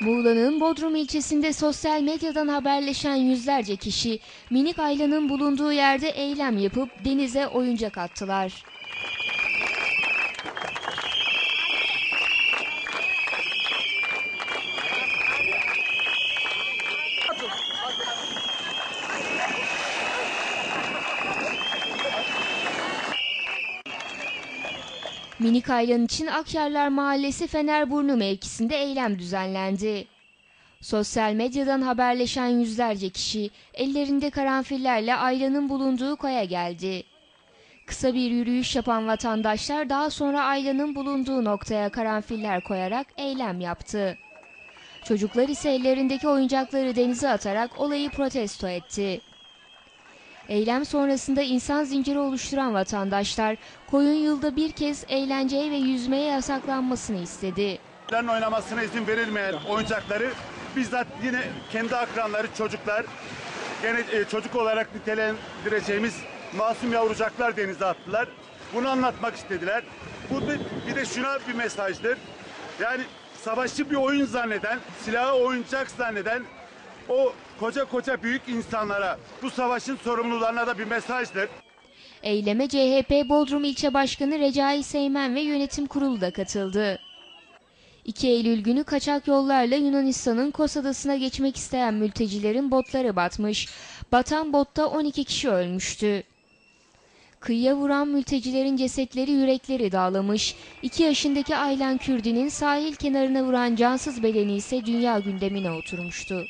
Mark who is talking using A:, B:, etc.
A: Muğla'nın Bodrum ilçesinde sosyal medyadan haberleşen yüzlerce kişi minik Ayla'nın bulunduğu yerde eylem yapıp denize oyuncak attılar. Minik Aylan için Akyarlar Mahallesi Fenerburnu mevkisinde eylem düzenlendi. Sosyal medyadan haberleşen yüzlerce kişi ellerinde karanfillerle Aylan'ın bulunduğu koya geldi. Kısa bir yürüyüş yapan vatandaşlar daha sonra Aylan'ın bulunduğu noktaya karanfiller koyarak eylem yaptı. Çocuklar ise ellerindeki oyuncakları denize atarak olayı protesto etti. Eylem sonrasında insan zinciri oluşturan vatandaşlar koyun yılda bir kez eğlenceye ve yüzmeye yasaklanmasını istedi.
B: Çocukların oynamasına izin verilmeyen oyuncakları bizzat yine kendi akranları çocuklar gene e, çocuk olarak nitelendireceğimiz masum yavrucaklar denize attılar. Bunu anlatmak istediler. Bu bir, bir de şuna bir mesajdır. Yani savaşı bir oyun zanneden, silahı oyuncak zanneden o koca koca büyük insanlara bu savaşın sorumlularına da bir mesajdır.
A: Eyleme CHP Bodrum İlçe Başkanı Recai Seymen ve yönetim kurulu da katıldı. 2 Eylül günü kaçak yollarla Yunanistan'ın Kos Adası'na geçmek isteyen mültecilerin botları batmış. Batan botta 12 kişi ölmüştü. Kıyıya vuran mültecilerin cesetleri yürekleri dağlamış. 2 yaşındaki Aylan Kürdi'nin sahil kenarına vuran cansız bedeni ise dünya gündemine oturmuştu.